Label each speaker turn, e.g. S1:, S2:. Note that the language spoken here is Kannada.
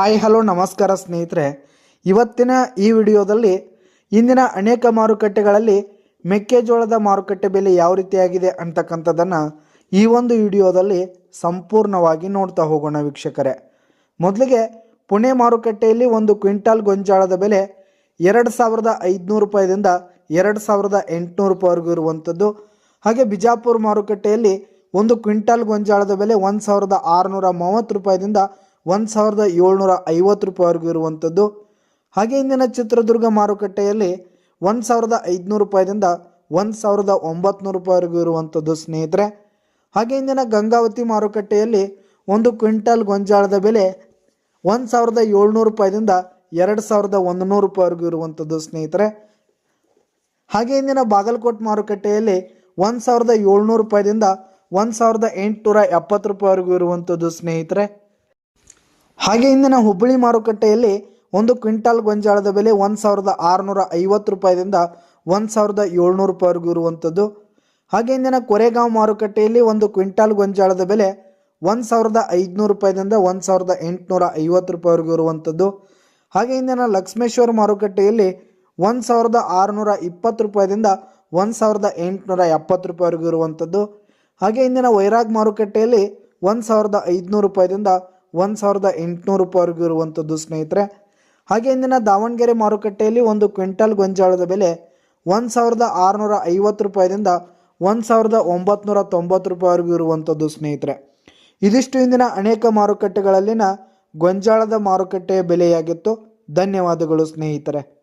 S1: ಹಾಯ್, ಹಲೋ, ನಮಸ್ಕಾರ ಸ್ನೇಹಿತರೆ. ಇವತ್ತಿನ ಈ ವಿಡಿಯೋದಲ್ಲಿ ಇಂದಿನ ಅನೇಕ ಮಾರುಕಟ್ಟೆಗಳಲ್ಲಿ ಮೆಕ್ಕೆಜೋಳದ ಮಾರುಕಟ್ಟೆ ಬೆಲೆ ಯಾವ ರೀತಿಯಾಗಿದೆ ಅಂತಕ್ಕಂಥದ್ದನ್ನು ಈ ಒಂದು ವಿಡಿಯೋದಲ್ಲಿ ಸಂಪೂರ್ಣವಾಗಿ ನೋಡ್ತಾ ಹೋಗೋಣ ವೀಕ್ಷಕರೇ. ಮೊದಲಿಗೆ ಪುಣೆ ಮಾರುಕಟ್ಟೆಯಲ್ಲಿ ಒಂದು ಕ್ವಿಂಟಾಲ್ ಗೊಂಜಾಳದ ಬೆಲೆ ಎರಡು ಸಾವಿರದ ಐದುನೂರು ರೂಪಾಯಿದಿಂದ ಎರಡು ಸಾವಿರದ ಎಂಟುನೂರು ರೂಪಾಯಿವರೆಗೂ ಇರುವಂಥದ್ದು. ಹಾಗೆ ಬಿಜಾಪುರ ಮಾರುಕಟ್ಟೆಯಲ್ಲಿ ಒಂದು ಕ್ವಿಂಟಾಲ್ ಗೊಂಜಾಳದ ಬೆಲೆ ಒಂದು ಸಾವಿರದ ಆರುನೂರ ಮೂವತ್ತು ರೂಪಾಯಿದಿಂದ ಒಂದು ಸಾವಿರದ ಏಳ್ನೂರ ಐವತ್ತು ರೂಪಾಯಿವರೆಗೂ ಇರುವಂಥದ್ದು. ಹಾಗೆ ಇಂದಿನ ಚಿತ್ರದುರ್ಗ ಮಾರುಕಟ್ಟೆಯಲ್ಲಿ ಒಂದು ಸಾವಿರದ ಐದುನೂರು ರೂಪಾಯಿದಿಂದ ಒಂದು ಸಾವಿರದ ಒಂಬತ್ತು ರೂಪಾಯಿವರೆಗೂ ಇರುವಂಥದ್ದು ಸ್ನೇಹಿತರೆ. ಹಾಗೆ ಇಂದಿನ ಗಂಗಾವತಿ ಮಾರುಕಟ್ಟೆಯಲ್ಲಿ ಒಂದು ಕ್ವಿಂಟಲ್ ಗೊಂಜಾಳದ ಬೆಲೆ ಒಂದು ಸಾವಿರದ ಏಳ್ನೂರು ರೂಪಾಯಿದಿಂದ ಎರಡು ಸಾವಿರದ ಒಂದು ನೂರು ರೂಪಾಯಿವರೆಗೂ ಇರುವಂಥದ್ದು ಸ್ನೇಹಿತರೆ. ಹಾಗೆ ಇಂದಿನ ಬಾಗಲಕೋಟ್ ಮಾರುಕಟ್ಟೆಯಲ್ಲಿ ಒಂದು ಸಾವಿರದ ಏಳ್ನೂರು ರೂಪಾಯಿದಿಂದ ಒಂದು ಸಾವಿರದ ಎಂಟುನೂರ ಎಪ್ಪತ್ತು ರೂಪಾಯಿವರೆಗೂ ಇರುವಂಥದ್ದು ಸ್ನೇಹಿತರೆ. ಹಾಗೆ ಇಂದಿನ ಹುಬ್ಬಳ್ಳಿ ಮಾರುಕಟ್ಟೆಯಲ್ಲಿ ಒಂದು ಕ್ವಿಂಟಾಲ್ ಗೊಂಜಾಳದ ಬೆಲೆ ಒಂದು ಸಾವಿರದ ಆರುನೂರ ಐವತ್ತು ರೂಪಾಯಿದಿಂದ ಒಂದು ಸಾವಿರದ ಏಳ್ನೂರು ರೂಪಾಯಿವರೆಗೂ ಇರುವಂಥದ್ದು. ಹಾಗೆ ಇಂದಿನ ಕೊರೆಗಾಂವ್ ಮಾರುಕಟ್ಟೆಯಲ್ಲಿ ಒಂದು ಕ್ವಿಂಟಾಲ್ ಗೊಂಜಾಳದ ಬೆಲೆ ಒಂದು ಸಾವಿರದ ಐದುನೂರು ರೂಪಾಯಿದಿಂದ ಒಂದು ಸಾವಿರದ ಎಂಟುನೂರ ಐವತ್ತು ರೂಪಾಯಿವರೆಗೂ ಇರುವಂಥದ್ದು. ಹಾಗೆ ಇಂದಿನ ಲಕ್ಷ್ಮೇಶ್ವರ ಮಾರುಕಟ್ಟೆಯಲ್ಲಿ ಒಂದು ಸಾವಿರದ ಆರುನೂರ ಇಪ್ಪತ್ತು ರೂಪಾಯಿದಿಂದ ಒಂದು ಸಾವಿರದ ಎಂಟುನೂರ ಎಪ್ಪತ್ತು ರೂಪಾಯಿವರೆಗೂ ಇರುವಂಥದ್ದು. ಹಾಗೆ ಇಂದಿನ ವೈರಾಗ್ ಮಾರುಕಟ್ಟೆಯಲ್ಲಿ ಒಂದು ಸಾವಿರದ ಐದುನೂರು ರೂಪಾಯಿದಿಂದ ಒಂದು ಸಾವಿರದ ಎಂಟುನೂರು ರೂಪಾಯಿವರೆಗೂ ಇರುವಂಥದ್ದು ಸ್ನೇಹಿತರೆ. ಹಾಗೆ ಇಂದಿನ ದಾವಣಗೆರೆ ಮಾರುಕಟ್ಟೆಯಲ್ಲಿ ಒಂದು ಕ್ವಿಂಟಾಲ್ ಗೊಂಜಾಳದ ಬೆಲೆ ಒಂದು ಸಾವಿರದ ಆರುನೂರ ಐವತ್ತು ರೂಪಾಯಿದಿಂದ ಒಂದು ಸಾವಿರದ ಒಂಬತ್ತು ತೊಂಬತ್ತು ರೂಪಾಯಿವರೆಗೂ ಇರುವಂಥದ್ದು ಸ್ನೇಹಿತರೆ. ಇದಿಷ್ಟು ಇಂದಿನ ಅನೇಕ ಮಾರುಕಟ್ಟೆಗಳಲ್ಲಿನ ಗೊಂಜಾಳದ ಮಾರುಕಟ್ಟೆಯ ಬೆಲೆಯಾಗಿತ್ತು. ಧನ್ಯವಾದಗಳು ಸ್ನೇಹಿತರೆ.